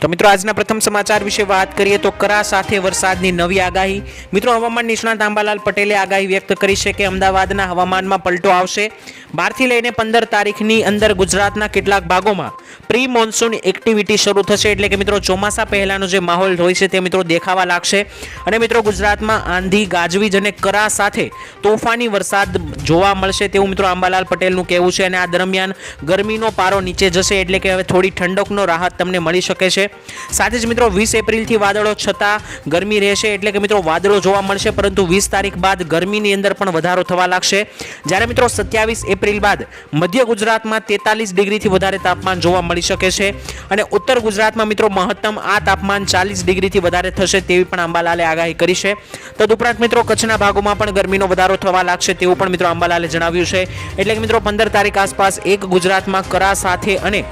તો મિત્રો, આજના પ્રથમ સમાચાર વિશે વાત કરીએ તો કરા સાથે વરસાદની નવી આગાહી. મિત્રો, હવામાન નિષ્ણાત આંબાલાલ પટેલે આગાહી વ્યક્ત કરી છે કે અમદાવાદના હવામાનમાં પલટો આવશે. બારથી લઈને પંદર તારીખની અંદર ગુજરાતના કેટલાક ભાગોમાં પ્રી મોન્સૂન એક્ટિવિટી શરૂ થશે. એટલે કે મિત્રો, ચોમાસા પહેલાંનો જે માહોલ હોય છે તે મિત્રો દેખાવા લાગશે. અને મિત્રો, ગુજરાતમાં આંધી, ગાજવીજ અને કરા સાથે તોફાની વરસાદ જોવા મળશે તેવું મિત્રો આંબાલાલ પટેલનું કહેવું છે. અને આ દરમિયાન ગરમીનો પારો નીચે જશે. એટલે કે હવે થોડી ઠંડકનો રાહત તમને મળી શકે છે. સાથે જ મિત્રો વીસ એપ્રિલથી વાદળો છતાં ગરમી રહેશે એટલે કે મિત્રો વાદળો જોવા મળશે, પરંતુ વીસ તારીખ બાદ ગરમીની અંદર પણ વધારો થવા લાગશે. જ્યારે મિત્રો સત્યાવીસ એપ્રિલ બાદ મધ્ય ગુજરાતમાં તેતાલીસ ડિગ્રીથી વધારે તાપમાન જોવા મળી શકે છે અને ઉત્તર ગુજરાતમાં મિત્રો મહત્તમ આ તાપમાન ચાલીસ ડિગ્રીથી વધારે થશે તેવી પણ અંબાલાલે આગાહી કરી છે. તદુપરાંત મિત્રો કચ્છના ભાગોમાં પણ ગરમીનો વધારો થવા લાગશે તેવું પણ મિત્રો અંબાલાલે જણાવ્યું છે. એટલે કે મિત્રો પંદર તારીખ આસપાસ એક ગુજરાતમાં કરા સાથે અને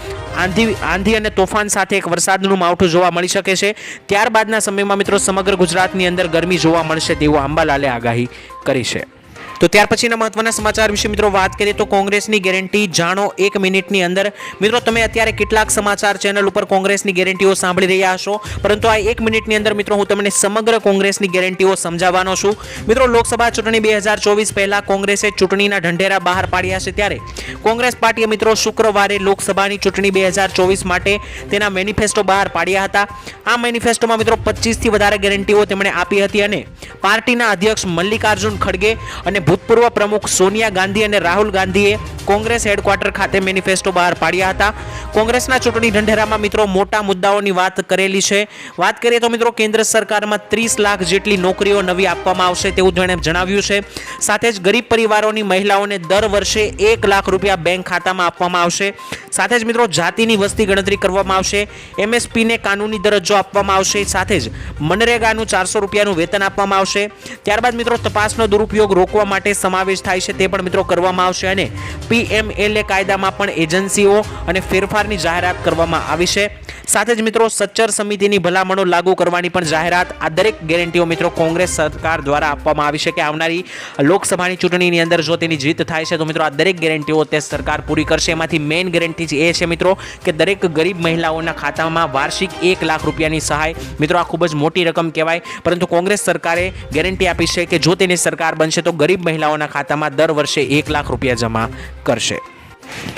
આંધી આંધી અને તોફાન સાથે એક વરસાદનું માવઠું જોવા મળી શકે છે. ત્યારબાદના સમયમાં મિત્રો સમગ્ર ગુજરાતની અંદર ગરમી જોવા મળશે તેવું અંબાલાલે આગાહી કરી છે. તો ત્યાર પછીના મહત્વના સમાચાર વિશે મિત્રો વાત કરીએ તો કોંગ્રેસની ગેરંટી જાણો એક મિનિટની અંદર. મિત્રો, તમે અત્યારે કેટલાક સમાચાર ચેનલ ઉપર કોંગ્રેસની ગેરંટીઓ સાંભળી રહ્યા હશો. પરંતુ આ એક મિનિટની અંદર મિત્રો હું તમને સમગ્ર કોંગ્રેસની ગેરંટીઓ સમજાવવાનો છું. મિત્રો, લોકસભા ચૂંટણી બે હજાર ચોવીસ પહેલા કોંગ્રેસે ચૂંટણીના ઢંઢેરા બહાર પાડ્યા છે ત્યારે કોંગ્રેસ પાર્ટીએ મિત્રો શુક્રવારે લોકસભાની ચૂંટણી બે હજાર ચોવીસ માટે તેના મેનિફેસ્ટો બહાર પાડ્યા હતા. આ મેનિફેસ્ટોમાં મિત્રો પચીસથી વધારે ગેરંટીઓ તેમણે આપી હતી અને પાર્ટીના અધ્યક્ષ મલ્લિકાર્જુન ખડગે અને ભૂતપૂર્વ પ્રમુખ સોનિયા ગાંધી અને રાહુલ ગાંધીએ કોંગ્રેસ હેડક્વાર્ટર ખાતે મેનિફેસ્ટો બહાર પાડ્યા હતા. કોંગ્રેસના ચૂંટણી ઢંઢેરામાં મિત્રો મોટા મુદ્દાઓની વાત કરેલી છે. વાત કરીએ તો મિત્રો કેન્દ્ર સરકારમાં ત્રીસ લાખ જેટલી નોકરીઓ નવી આપવામાં આવશે તેવું તેણે જણાવ્યું છે. સાથે જ ગરીબ પરિવારોની મહિલાઓને દર વર્ષે એક લાખ રૂપિયા બેંક ખાતામાં આપવામાં આવશે. સાથે જ મિત્રો જાતિની વસ્તી ગણતરી કરવામાં આવશે. એમએસપીને કાનૂની દરજ્જો આપવામાં આવશે. સાથે જ મનરેગાનું ચારસો રૂપિયાનું વેતન આપવામાં આવશે. ત્યારબાદ મિત્રો તપાસનો દુરુપયોગ રોકવા માટે સમાવેશ થાય છે તે પણ મિત્રો કરવામાં આવશે અને પીએમએલએ કાયદામાં પણ એજન્સીઓ અને ફેરફારની જાહેરાત કરવામાં આવી છે. સાથે જ મિત્રો, સચ્ચર સમિતિની ભલામણો લાગુ કરવાની પણ જાહેરાત આ દરેક ગેરંટીઓ મિત્રો કોંગ્રેસ સરકાર દ્વારા આપવામાં આવી છે કે આવનારી લોકસભાની ચૂંટણીની અંદર જો તેની જીત થાય છે તો મિત્રો આ દરેક ગેરંટીઓ તે સરકાર પૂરી કરશે. એમાંથી મેઇન ગેરંટી એ છે મિત્રો કે દરેક ગરીબ મહિલાઓના ખાતામાં વાર્ષિક એક લાખ રૂપિયાની સહાય મિત્રો આ ખૂબ જ મોટી રકમ કહેવાય. પરંતુ કોંગ્રેસ સરકારે ગેરંટી આપી છે કે જો તેની સરકાર બનશે તો ગરીબ મહિલાઓના ખાતામાં દર વર્ષે એક લાખ રૂપિયા જમા કરશે.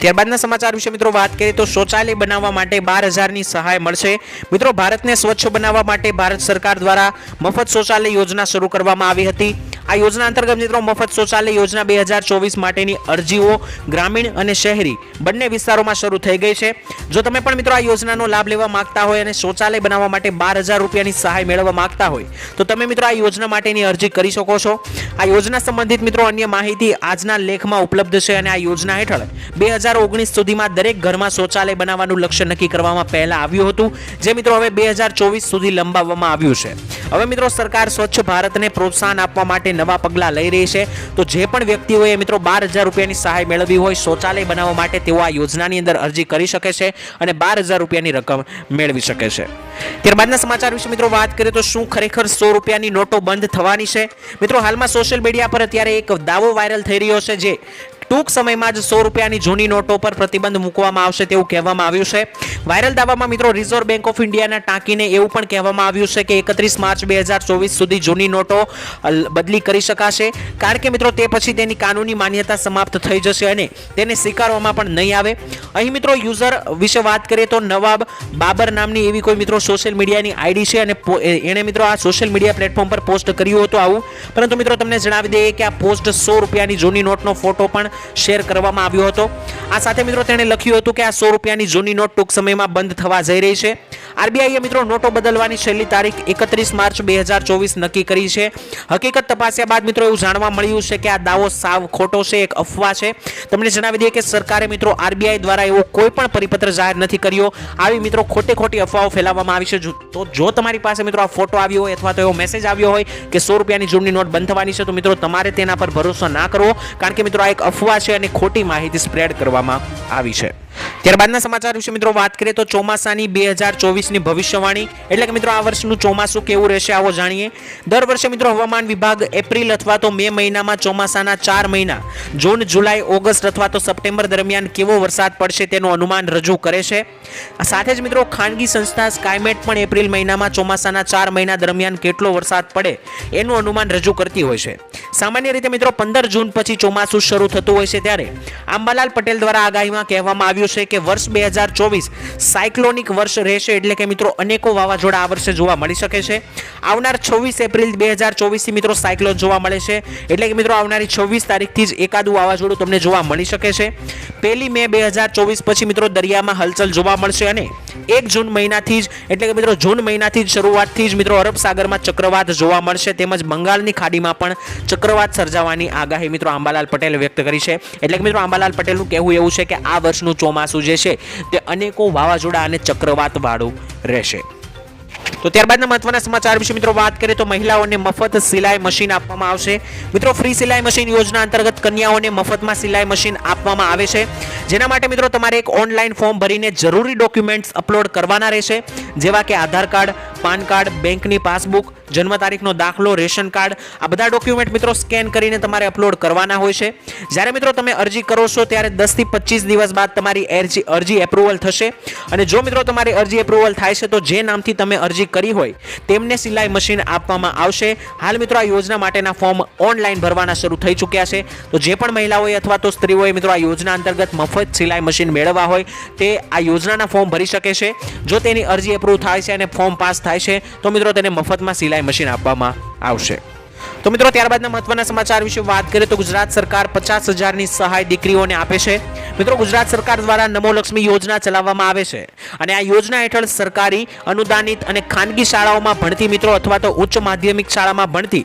ત્યારબાદના સમાચાર વિશે મિત્રો વાત કરીએ તો શૌચાલય બનાવવા માટે બાર હજારની સહાય મળશે. મિત્રો, ભારતને સ્વચ્છ બનાવવા માટે ભારત સરકાર દ્વારા મફત શૌચાલય યોજના શરૂ કરવામાં આવી હતી. આ યોજના અંતર્ગત મિત્રો, મફત શૌચાલય યોજના બે હજાર ચોવીસ માટેની અરજીઓ ગ્રામીણ અને શહેરી બંને વિસ્તારોમાં શરૂ થઈ ગઈ છે. જો તમે પણ મિત્રો આ યોજનાનો લાભ લેવા માંગતા હોય અને શૌચાલય બનાવવા માટે બાર હજાર રૂપિયાની સહાય મેળવવા માંગતા હોય, તો તમે મિત્રો આ યોજના માટેની અરજી કરી શકો છો. આ યોજના સંબંધિત મિત્રો અન્ય માહિતી આજના લેખમાં ઉપલબ્ધ છે અને આ યોજના હેઠળ બે હજાર ઓગણીસ સુધીમાં દરેક ઘરમાં શૌચાલય બનાવવાનું લક્ષ્ય નક્કી કરવામાં પહેલા આવ્યું હતું. જે મિત્રો હવે બે હજાર ચોવીસ સુધી લંબાવવામાં આવ્યું છે. હવે મિત્રો સરકાર સ્વચ્છ ભારતને પ્રોત્સાહન આપવા માટે નવા પગલાં લઈ રહી છે. તો જે પણ વ્યક્તિઓએ મિત્રો બાર હજાર રૂપિયાની સહાય મેળવી હોય શૌચાલય બનાવવા માટે તેઓ આ યોજનાની અંદર અરજી કરી શકે છે અને બાર હજાર રૂપિયાની રકમ મેળવી શકે છે. ત્યારબાદના સમાચાર વિશે મિત્રો વાત કરીએ તો શું ખરેખર સો રૂપિયાની નોટો બંધ થવાની છે? મિત્રો હાલમાં સોશિયલ મીડિયા પર અત્યારે એક દાવો વાયરલ થઈ રહ્યો છે જે ટૂંક સમયમાં જ સો રૂપિયાની જૂની નોટો પર પ્રતિબંધ મૂકવામાં આવશે તેવું કહેવામાં આવ્યું છે. વાયરલ દાવામાં મિત્રો રિઝર્વ બેંક ઓફ ઇન્ડિયાના ટાંકીને એવું પણ કહેવામાં આવ્યું છે કે એકત્રીસ માર્ચ બે હજાર ચોવીસ સુધી જૂની નોટો બદલી કરી શકાશે. કારણ કે મિત્રો તે પછી તેની કાનૂની માન્યતા સમાપ્ત થઈ જશે અને તેને સ્વીકારવામાં પણ નહીં આવે. અહીં મિત્રો યુઝર વિશે વાત કરીએ તો નવાબ બાબર નામની એવી કોઈ મિત્રો સોશિયલ મીડિયાની આઈડી છે અને એણે મિત્રો આ સોશિયલ મીડિયા પ્લેટફોર્મ પર પોસ્ટ કર્યું હતું આવું. પરંતુ મિત્રો તમને જણાવી દઈએ કે આ પોસ્ટ સો રૂપિયાની જૂની નોટનો ફોટો પણ શેર કરવામાં આવ્યો હતો. આ સાથે મિત્રો તેણે લખ્યું હતું કે આ સો રૂપિયાની જૂની નોટ ટૂંક સમયમાં બંધ થવા જઈ રહી છે. આરબીઆઈએ મિત્રો નોટો બદલવાની છેલ્લી તારીખ એકત્રીસ માર્ચ બે હજાર ચોવીસ નક્કી કરી છે. હકીકત તપાસ્યા બાદ મિત્રો એવું જાણવા મળ્યું છે કે આ દાવો સાવ ખોટો છે, એક અફવા છે. તમને જણાવી દઈએ કે સરકારે મિત્રો આરબીઆઈ દ્વારા એવો કોઈ પણ પરિપત્ર જાહેર નથી કર્યો. આવી મિત્રો ખોટે ખોટી અફવાઓ ફેલાવવામાં આવી છે. તો જો તમારી પાસે મિત્રો આ ફોટો આવ્યો હોય અથવા તો એવો મેસેજ આવ્યો હોય કે સો રૂપિયાની જૂની નોટ બંધ થવાની છે, તો મિત્રો તમારે તેના પર ભરોસો ના કરવો. કારણ કે મિત્રો આ એક અફવા છે અને ખોટી માહિતી સ્પ્રેડ કરવામાં આવી છે. ત્યારબાદના સમાચાર વિશે મિત્રો વાત કરીએ તો ચોમાસાની બે હજાર ચોવીસની ભવિષ્યવાણી. એટલે કે મિત્રો આ વર્ષનું ચોમાસું કેવું રહેશે આવો જાણીએ. દર વર્ષે મિત્રો હવામાન વિભાગ એપ્રિલ અથવા તો મે મહિનામાં ચોમાસાના ચાર મહિના, જૂન, જુલાઈ, ઓગસ્ટ અથવા તો સપ્ટેમ્બર દરમિયાન કેવો વરસાદ પડશે તેનું અનુમાન રજૂ કરે છે. સાથે જ મિત્રો ખાનગી સંસ્થા સ્કાયમેટ પણ એપ્રિલ મહિનામાં ચોમાસાના ચાર મહિના દરમિયાન કેટલો વરસાદ પડે એનું અનુમાન રજૂ કરતી હોય છે. સામાન્ય રીતે મિત્રો પંદર જૂન પછી ચોમાસું શરૂ થતું હોય છે ત્યારે. આંબાલાલ પટેલ દ્વારા આગાહીમાં કહેવામાં આવ્યું છે કે વર્ષ બે હજાર ચોવીસ સાયક્લોનિક વર્ષ રહેશે એટલે કે મિત્રો અનેકો વાવાઝોડા આ વર્ષે જોવા મળી શકે છે. આવનાર છવ્વીસ એપ્રિલ બે હજાર ચોવીસથી મિત્રો સાયક્લોન જોવા મળે છે. એટલે કે મિત્રો આવનારી છવ્વીસ તારીખથી જ એકાદું વાવાઝોડું તમને જોવા મળી શકે છે. પહેલી મે બે હજાર ચોવીસ પછી મિત્રો દરિયામાં હલચલ જોવા મળશે અને એક જૂન મહિનાથી જ એટલે કે મિત્રો જૂન મહિનાથી જ શરૂઆતથી જ મિત્રો અરબ સાગરમાં ચક્રવાત જોવા મળશે. તેમજ બંગાળની ખાડીમાં પણ ચક્રવાત સર્જાવાની આગાહી મિત્રો આંબાલાલ પટેલે વ્યક્ત કરી છે. એટલે કે મિત્રો આંબાલાલ પટેલનું કહેવું એવું છે કે આ વર્ષનું ચોમાસું જે છે તે અનેકો વાવાઝોડા અને ચક્રવાતવાળું રહેશે. તો ત્યારબાદના મહત્વના સમાચાર વિશે મિત્રો વાત કરીએ તો મહિલાઓને મફત સિલાઈ મશીન આપવામાં આવશે. મિત્રો ફ્રી સિલાઈ મશીન યોજના અંતર્ગત કન્યાઓને મફતમાં સિલાઈ મશીન આપવામાં આવે છે. જેના માટે મિત્રો તમારે એક ઓનલાઈન ફોર્મ ભરીને જરૂરી ડોક્યુમેન્ટ્સ અપલોડ કરવાના રહેશે. જેવા કે આધાર કાર્ડ, પાન કાર્ડ, બેંકની પાસબુક જન્મ તારીખનો દાખલો, રેશન કાર્ડ, આ બધા ડોક્યુમેન્ટ મિત્રો સ્કેન કરીને તમારે અપલોડ કરવાના હોય છે. જ્યારે મિત્રો તમે અરજી કરો છો, ત્યારે દસથી પચીસ દિવસ બાદ તમારી અરજી અરજી એપ્રુવલ થશે. અને જો મિત્રો તમારી અરજી એપ્રુવલ થાય છે, તો જે નામથી તમે અરજી કરી હોય, તેમને સિલાઈ મશીન આપવામાં આવશે. હાલ મિત્રો આ યોજના માટેના ફોર્મ ઓનલાઈન ભરવાના શરૂ થઈ ચૂક્યા છે. તો જે પણ મહિલાઓએ અથવા તો સ્ત્રીઓએ મિત્રો આ યોજના અંતર્ગત મફત સિલાઈ મશીન મેળવવા હોય, તે આ યોજનાના ફોર્મ ભરી શકે છે. જો તેની અરજી એપ્રુવ થાય છે અને ફોર્મ પાસ થાય છે, તો મિત્રો તેને મફતમાં સિલાઈ મશીન આપવામાં આવશે. તો મિત્રો, ત્યારબાદના મહત્વના સમાચાર વિશે વાત કરીએ તો ગુજરાત સરકાર પચાસ હજારની સહાય દીકરીઓને આપે છે. મિત્રો, ગુજરાત સરકાર દ્વારા નમો લક્ષ્મી યોજના ચલાવવામાં આવે છે. અને આ યોજના હેઠળ સરકારી, અનુદાનિત અને ખાનગી શાળાઓમાં ભણતી મિત્રો અથવા તો ઉચ્ચ માધ્યમિક શાળામાં ભણતી,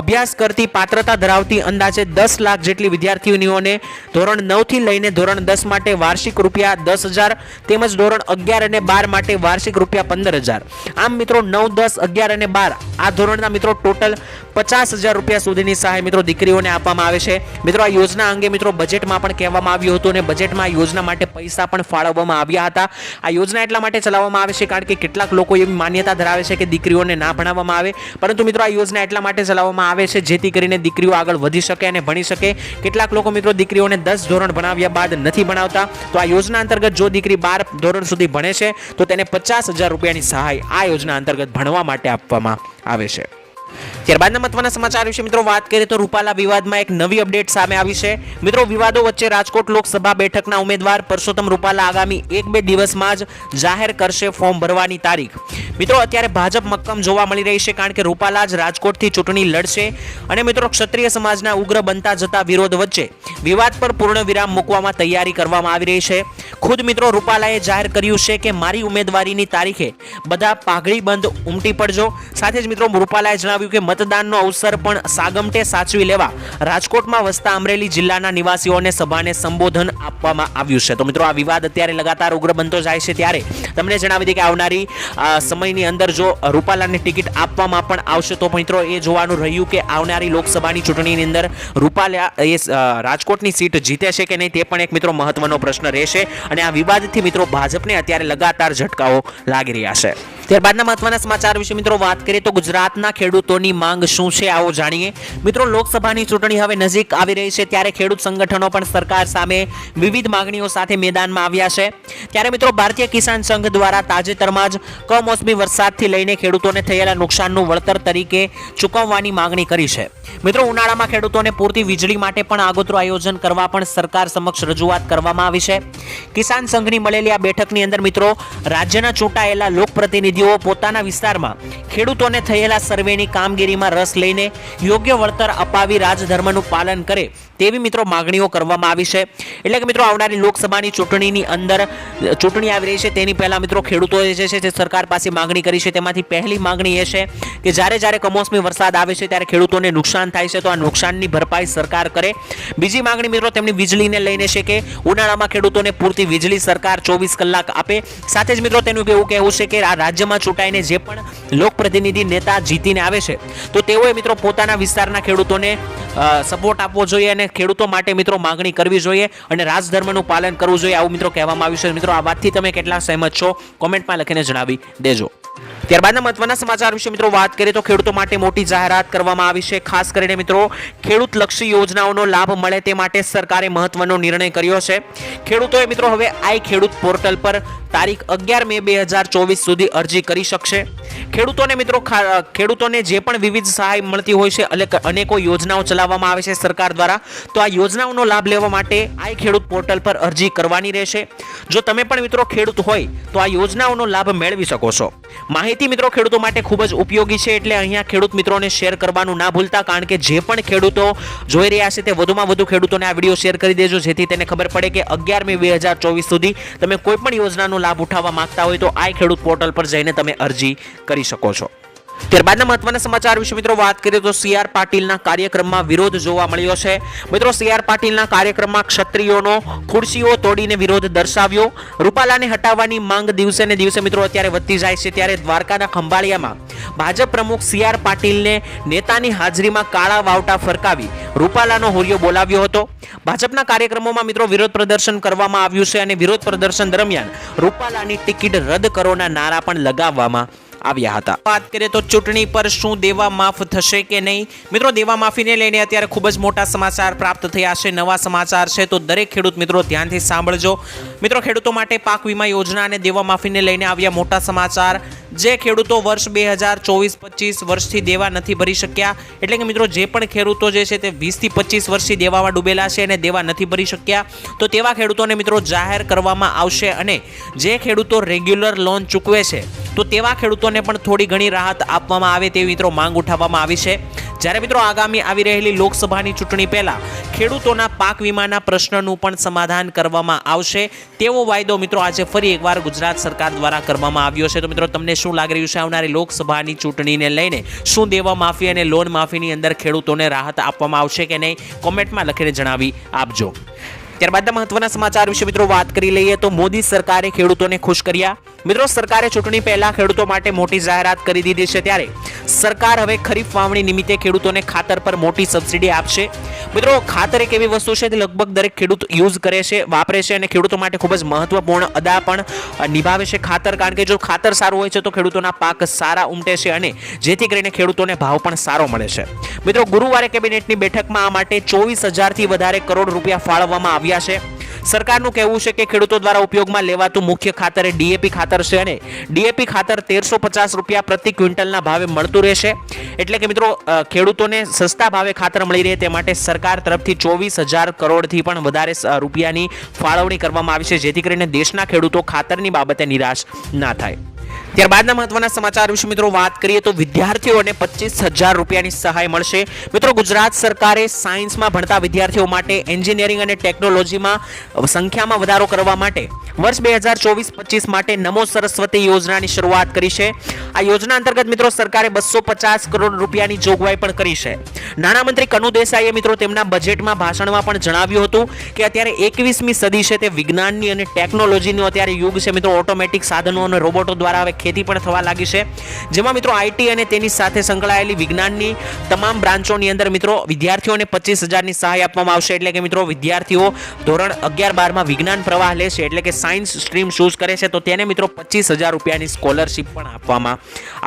અભ્યાસ કરતી, પાત્રતા ધરાવતી અંદાજે દસ લાખ જેટલી વિદ્યાર્થીઓને ધોરણ નવથી લઈને ધોરણ દસ માટે વાર્ષિક રૂપિયા દસ હજાર તેમજ ધોરણ અગિયાર અને બાર માટે વાર્ષિક રૂપિયા પંદર હજાર. આમ મિત્રો, નવ, દસ, અગિયાર અને બાર આ ધોરણના મિત્રો ટોટલ પચાસ હજાર રૂપિયા સુધીની સહાય મિત્રો દીકરીઓને આપવામાં આવે છે. મિત્રો, આ યોજના અંગે મિત્રો બજેટમાં પણ કહેવામાં આવ્યું હતું અને બજેટમાં આ યોજના માટે પૈસા પણ ફાળવવામાં આવ્યા હતા. આ યોજના એટલા માટે ચલાવવામાં આવે છે કારણ કે કેટલાક લોકો એવી માન્યતા ધરાવે છે કે દીકરીઓને ના ભણાવવામાં આવે. પરંતુ મિત્રો, આ યોજના એટલા માટે ચલાવવામાં આવે છે જેથી કરીને દીકરીઓ આગળ વધી શકે અને ભણી શકે. કેટલાક લોકો મિત્રો દીકરીઓને દસ ધોરણ ભણાવ્યા બાદ નથી ભણાવતા. તો આ યોજના અંતર્ગત જો દીકરી બાર ધોરણ સુધી ભણે છે, તો તેને પચાસ હજાર રૂપિયાની સહાય આ યોજના અંતર્ગત ભણવા માટે આપવામાં આવે છે. ત્યારબાદના મહત્વના સમાચાર વિશે મિત્રો વાત કરીએ તો રૂપાલા વિવાદમાં એક નવી અપડેટ સામે આવી છે. મિત્રો, વિવાદો વચ્ચે રાજકોટ લોકસભા બેઠકના ઉમેદવાર પરસોત્તમ રૂપાલા આગામી એક બે દિવસમાં જ જાહેર કરશે ફોર્મ ભરવાની તારીખ. મિત્રો, અત્યારે ભાજપ મક્કમ જોવા મળી રહી છે કારણ કે રૂપાલા જ રાજકોટથી ચૂંટણી લડશે અને મિત્રો, ક્ષત્રિય સમાજના ઉગ્ર બનતા જતા વિરોધ વચ્ચે વિવાદ પર પૂર્ણ વિરામ મૂકવામાં તૈયારી કરવામાં આવી રહી છે. ખુદ મિત્રો, રૂપાલાએ જાહેર કર્યું છે કે મારી ઉમેદવારીની તારીખે બધા પાઘડી બંધ ઉમટી પડજો. સાથે જ મિત્રો, રૂપાલાએ જણાવ્યું કે મતદાનનો અવસર પણ સાગમટે સાચવી લેવા રાજકોટમાં વસતા અમરેલી જિલ્લાના નિવાસીઓને સભાને સંબોધન આપવામાં આવ્યું છે. તો મિત્રો, આ વિવાદ અત્યારે લગાતાર ઉગ્ર બનતો જાય છે ત્યારે તમને જણાવી દઈએ કે આવનારી સમયની અંદર જો રૂપાલાની ટિકિટ આપવામાં પણ આવશે, તો મિત્રો, એ જોવાનું રહ્યું કે આવનારી લોકસભાની ચૂંટણીની અંદર રૂપાલા એ રાજકોટની સીટ જીતે છે કે નહીં તે પણ એક મિત્રો મહત્વનો પ્રશ્ન રહેશે અને આ વિવાદથી મિત્રો ભાજપને અત્યારે લગાતાર ઝટકાઓ લાગી રહ્યા છે. ત્યારબાદના મહત્વના સમાચાર વિશે મિત્રો વાત કરીએ તો ગુજરાતના ખેડૂતોની માંગ શું છે આવો જાણીએ. મિત્રો, લોકસભાની ચૂંટણી હવે નજીક આવી રહી છે ત્યારે ખેડૂત સંગઠનો પણ સરકાર સામે વિવિધ માંગણીઓ સાથે મેદાનમાં આવ્યા છે. ત્યારે મિત્રો, ભારતીય કિસાન સંઘ દ્વારા તાજેતરમાં જ કમોસમી વરસાદથી લઈને ખેડૂતોને થયેલા નુકસાનનું વળતર તરીકે ચૂકવવાની માંગણી કરી છે. મિત્રો, ઉનાળામાં ખેડૂતોને પૂરતી વીજળી માટે પણ આગોતરું આયોજન કરવા પણ સરકાર સમક્ષ રજૂઆત કરવામાં આવી છે. કિસાન સંઘની મળેલી આ બેઠકની અંદર મિત્રો, રાજ્યના ચૂંટાયેલા લોકપ્રતિનિધિઓ પોતાના વિસ્તારમાં ખેડૂતોને થયેલા સર્વેની કામગીરીમાં રસ લઈને યોગ્ય વળતર અપાવી રાજધર્મનું પાલન કરે તેવી મિત્રો માગણીઓ કરવામાં આવી છે. એટલે કે મિત્રો આવનારી લોકસભાની ચૂંટણીની અંદર ચૂંટણી આવી રહી છે તેની પહેલા મિત્રો ખેડૂતોએ જે છે તે સરકાર પાસે માગણી કરી છે. તેમાંથી પહેલી માગણી એ છે કે જ્યારે જ્યારે કમોસમી વરસાદ આવે છે ત્યારે ખેડૂતોને નુકસાન થાય છે તો આ નુકસાનની ભરપાઈ સરકાર કરે. બીજી માગણી મિત્રો તેમની વીજળીને લઈને છે કે ઉનાળામાં ખેડૂતોને પૂરતી વીજળી સરકાર ચોવીસ કલાક આપે. સાથે જ મિત્રો તેનું એવું કહેવું છે કે આ રાજ્ય રાજ્યમાં ચૂંટાઈને જે પણ લોકપ્રતિનિધિ નેતા જીતીને આવે છે, તો તેઓએ મિત્રો પોતાના વિસ્તારના ખેડૂતોને સપોર્ટ આપવો જોઈએ અને ખેડૂતો માટે મિત્રો માંગણી કરવી જોઈએ અને રાજધર્મનું પાલન કરવું જોઈએ, આવું મિત્રો કહેવામાં આવ્યું છે. મિત્રો, આ વાતથી તમે કેટલા સહેમત છો? કોમેન્ટમાં લખીને જણાવી દેજો. ત્યારબાદના મહત્વના સમાચાર વિશે મિત્રો વાત કરીએ તો ખેડૂતો માટે મોટી જાહેરાત કરવામાં આવી છે. ખાસ કરીને મિત્રો ખેડૂત લક્ષી યોજનાઓનો લાભ મળે તે માટે સરકારે મહત્વનો નિર્ણય કર્યો છે. ખેડૂતોએ મિત્રો હવે આઈ ખેડૂત પોર્ટલ પર તારીખ અગિયાર મે બે હજાર ચોવીસ સુધી અરજી કરી શકશે. ખેડૂતોને મિત્રો ખેડૂતોને જે પણ વિવિધ સહાય મળતી હોય છે અનેકો યોજનાઓ ચલાવવામાં આવે છે સરકાર દ્વારા, તો આ યોજનાઓનો લાભ લેવા માટે આઈ ખેડૂત પોર્ટલ પર અરજી કરવાની રહેશે. જો તમે પણ મિત્રો ખેડૂત હોય, તો આ યોજનાઓનો લાભ મેળવી શકો છો. માહિતી મિત્રો ખેડૂતો માટે ખૂબ જ ઉપયોગી છે એટલે અહીંયા ખેડૂત મિત્રોને શેર કરવાનું ના ભૂલતા, કારણ કે જે પણ ખેડૂતો જોઈ રહ્યા છે તે વધુમાં વધુ ખેડૂતોને આ વીડિયો શેર કરી દેજો, જેથી તેને ખબર પડે કે અગિયારમી બે હજાર ચોવીસ સુધી તમે કોઈ પણ યોજનાનો લાભ ઉઠાવવા માંગતા હોય તો આ ખેડૂત પોર્ટલ પર જઈને તમે અરજી કરી શકો છો. ત્યારબાદના મહત્વના સમાચાર વિશે મિત્રો વાત કરીએ તો સી આર પાટીલના કાર્યક્રમમાં વિરોધ જોવા મળ્યો છે. મિત્રો, સી આર પાટીલના કાર્યક્રમમાં ક્ષત્રિયોનો ખુરશીઓ તોડીને વિરોધ દર્શાવ્યો. રૂપાલાને હટાવવાની માંગ દિવસે ને દિવસે મિત્રો અત્યારે વધતી જાય છે. ત્યારે દ્વારકાના ખંભાળિયામાં ભાજપ પ્રમુખ સી આર પાટીલને નેતાની હાજરીમાં કાળા વાવટા ફરકાવી રૂપાલાનો હોરિયો બોલાવ્યો હતો. ભાજપના કાર્યક્રમોમાં મિત્રો વિરોધ પ્રદર્શન કરવામાં આવ્યું છે અને વિરોધ પ્રદર્શન દરમિયાન રૂપાલાની ટિકિટ રદ કરોના નારા પણ લગાવવામાં આવ્યા હતા. વાત કરીએ તો ચૂંટણી પર શું દેવા માફ થશે કે નહીં? મિત્રો, દેવા માફીને લઈને અત્યારે ખૂબ જ મોટા સમાચાર પ્રાપ્ત થયા છે, નવા સમાચાર છે, તો દરેક ખેડૂત મિત્રો ધ્યાનથી સાંભળજો. મિત્રો, ખેડૂતો માટે પાક વીમા યોજના અને દેવા માફીને લઈને આવ્યા મોટા સમાચાર. જે ખેડૂતો વર્ષ બે હજાર ચોવીસ પચીસ વર્ષથી દેવા નથી ભરી શક્યા, એટલે કે મિત્રો, જે પણ ખેડૂતો જે છે તે વીસથી પચીસ વર્ષથી દેવામાં ડૂબેલા છે અને દેવા નથી ભરી શક્યા, તો તેવા ખેડૂતોને મિત્રો જાહેર કરવામાં આવશે અને જે ખેડૂતો રેગ્યુલર લોન ચૂકવે છે તો તેવા ખેડૂતોને પણ થોડી ઘણી રાહત આપવામાં આવે તેવી મિત્રો માંગ ઉઠાવવામાં આવી છે. જ્યારે મિત્રો આગામી આવી રહેલી લોકસભાની ચૂંટણી પહેલાં ખેડૂતોના પાક વીમાના પ્રશ્નનું પણ સમાધાન કરવામાં આવશે. તેવો વાયદો મિત્રો આજે ફરી એકવાર ગુજરાત સરકાર દ્વારા કરવામાં આવ્યો છે. તો મિત્રો તમને શું લાગી રહ્યું છે આવનારી લોકસભાની ચૂંટણીને લઈને? શું દેવા માફી અને લોન માફીની અંદર ખેડૂતોને રાહત આપવામાં આવશે કે નહીં? કોમેન્ટમાં લખીને જણાવી આપજો. ત્યારબાદના મહત્વના સમાચાર વિશે મિત્રો વાત કરી લઈએ તો મોદી સરકારે ખેડૂતોને ખુશ કર્યા. મિત્રો, સરકારે ચૂંટણી પહેલા ખેડૂતો માટે મોટી જાહેરાત કરી દીધી છે ત્યારે સરકાર હવે ખરીફ વાવણી નિમિત્તે ખેડૂતોને ખાતર પર મોટી સબસિડી આપશે. મિત્રો, ખાતર એક એવી વસ્તુ છે તે લગભગ દરેક ખેડૂત યુઝ કરે છે, વાપરે છે અને ખેડૂતો માટે ખૂબ જ મહત્વપૂર્ણ અદા પણ નિભાવે છે ખાતર. કારણ કે જો ખાતર સારું હોય છે તો ખેડૂતોના પાક સારા ઉમટે છે અને જેથી કરીને ખેડૂતોને ભાવ પણ સારો મળે છે. મિત્રો, ગુરુવારે કેબિનેટની બેઠકમાં આ માટે ચોવીસ હજારથી વધારે કરોડ રૂપિયા ફાળવવામાં આવ્યા છે. સરકારનું કહેવું છે કે ખેડૂતો દ્વારા ઉપયોગમાં લેવાતું મુખ્ય ખાતર એ ડીએપી ખાતર છે અને ડીએપી ખાતર તેરસો પચાસ રૂપિયા પ્રતિ ક્વિન્ટલના ભાવે મળતું રહેશે. એટલે કે મિત્રો ખેડૂતોને સસ્તા ભાવે ખાતર મળી રહે તે માટે સરકાર તરફથી ચોવીસ હજાર કરોડથી પણ વધારે રૂપિયાની ફાળવણી કરવામાં આવી છે, જેથી કરીને દેશના ખેડૂતો ખાતરની બાબતે નિરાશ ના થાય. ત્યારબાદના મહત્વના સમાચાર વિશે મિત્રો વાત કરીએ તો વિદ્યાર્થીઓને પચીસ હજાર રૂપિયાની સહાય મળશે. મિત્રો, ગુજરાત સરકારે સાયન્સમાં ભણતા વિદ્યાર્થીઓ માટે એન્જિનિયરિંગ અને ટેકનોલોજીમાં સંખ્યામાં વધારો કરવા માટે વર્ષ બે હજાર ચોવીસ પચીસ માટે નમો સરસ્વતી યોજનાની શરૂઆત કરી છે. આ યોજના અંતર્ગત મિત્રો સરકારે બસો પચાસ કરોડ રૂપિયાની જોગવાઈ પણ કરી છે. નાણામંત્રી કનુ દેસાઈએ મિત્રો તેમના બજેટમાં ભાષણમાં પણ જણાવ્યું હતું કે અત્યારે એકવીસમી સદી છે તે વિજ્ઞાનની અને ટેકનોલોજીનો અત્યારે યુગ છે. મિત્રો, ઓટોમેટિક સાધનો અને રોબોટો દ્વારા હવે ખેતી પણ થવા લાગી છે. જેમાં મિત્રો આઈટી અને તેની સાથે સંકળાયેલી વિજ્ઞાનની તમામ બ્રાન્ચોની અંદર મિત્રો વિદ્યાર્થીઓને પચીસ હજારની સહાય આપવામાં આવશે. એટલે કે મિત્રો વિદ્યાર્થીઓ ધોરણ અગિયાર બારમાં વિજ્ઞાન પ્રવાહ લેશે એટલે કે સાયન્સ સ્ટ્રીમ ચૂઝ કરે છે. તો તેને મિત્રો પચીસ હજાર રૂપિયાની સ્કોલરશિપ પણ આપવામાં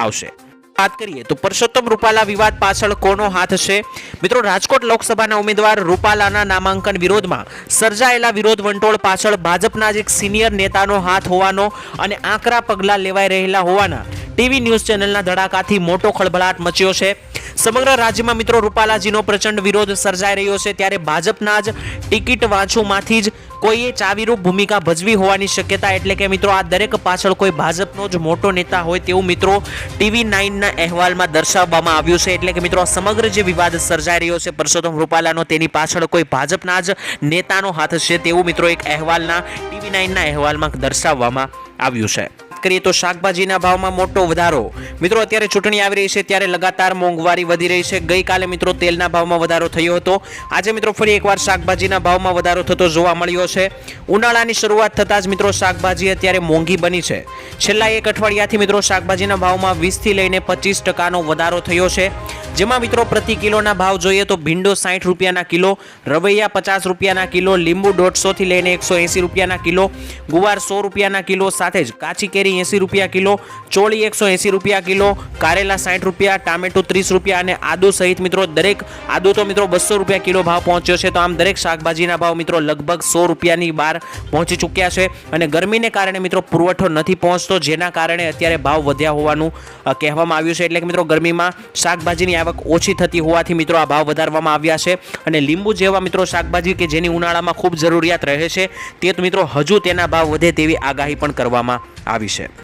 આવશે. વાત કરીએ તો પરસોત્તમ રૂપાલા વિવાદ પાછળ કોનો હાથ છે? મિત્રો, રાજકોટ લોકસભાના ઉમેદવાર રૂપાલાના નામાંકન વિરોધમાં સર્જાયેલા વિરોધ વંટોળ પાછળ ભાજપના જ એક સિનિયર નેતાનો હાથ હોવાનો અને આકરા પગલાં લેવાઈ રહેલા હોવાના ટીવી ન્યૂઝ ચેનલના ધડાકાથી મોટો ખળભળાટ મચ્યો છે. સમગ્ર રાજ્યમાં મિત્રો રૂપાલાજીનો પ્રચંડ વિરોધ સર્જાઈ રહ્યો છે. ત્યારે ભાજપના જ ટિકિટ વાંચુમાંથી જ કોઈએ ચાવીરૂપ ભૂમિકા ભજવી હોવાની શક્યતા એટલે કે મિત્રો આ દરેક પાછળ કોઈ ભાજપનો જ મોટો નેતા હોય તેવું મિત્રો ટીવી નાઇનના અહેવાલમાં દર્શાવવામાં આવ્યું છે. એટલે કે મિત્રો આ સમગ્ર જે વિવાદ સર્જાઈ રહ્યો છે પરસોત્તમ રૂપાલાનો તેની પાછળ કોઈ ભાજપના જ નેતાનો હાથ છે તેવું મિત્રો એક અહેવાલના ટીવી નાઇનના અહેવાલમાં દર્શાવવામાં આવ્યું છે. કરીએ તો શાકભાજીના ભાવમાં મોટો વધારો. મિત્રો, અત્યારે ચૂંટણી આવી રહી છે, ત્યારે લગાતાર મોંઘવારી વધી રહી છે. ગઈકાલે મિત્રો તેલના ભાવમાં વધારો થયો હતો. આજે મિત્રો ફરી એકવાર શાકભાજીના ભાવમાં વધારો થતો જોવા મળ્યો છે. ઉનાળાની શરૂઆત થતાં જ મિત્રો શાકભાજી અત્યારે મોંઘી બની છે. છેલ્લા એક અઠવાડિયાથી મિત્રો શાકભાજીના ભાવમાં વીસથી લઈને પચીસ ટકાનો વધારો થયો છે. જેમાં મિત્રો પ્રતિ કિલોના ભાવ જોઈએ તો ભીંડો સાઠ રૂપિયાના કિલો, રવૈયા પચાસ રૂપિયાના કિલો, લીંબુ દોઢસોથી લઈને એકસો એંસી રૂપિયાના કિલો, ગુવાર સો રૂપિયાના કિલો સાથે જ કાચી કેરી એંસી રૂપિયા કિલો, ચોળી એકસો એંસી રૂપિયા કિલો, કારેલા સાઠ રૂપિયા, ટામેટું ત્રીસ રૂપિયા અને આદુ સહિત મિત્રો દરેક આદુ તો મિત્રો બસો રૂપિયા કિલો ભાવ પહોંચ્યો છે. તો આમ દરેક શાકભાજીના ભાવ મિત્રો લગભગ સો રૂપિયાની બહાર પહોંચી ચૂક્યા છે અને ગરમીને કારણે મિત્રો પુરવઠો નથી પહોંચતો, જેના કારણે અત્યારે ભાવ વધ્યા હોવાનું કહેવામાં આવ્યું છે. એટલે કે મિત્રો ગરમીમાં શાકભાજીની આવક ઓછી થતી હોવાથી મિત્રો આ ભાવ વધારવામાં આવ્યા છે. અને લીંબુ જેવા મિત્રો શાકભાજી કે જેની ઉનાળામાં ખૂબ જરૂરિયાત રહે છે, તે મિત્રો હજુ તેના ભાવ વધે તેવી આગાહી પણ કરવામાં આવી છે.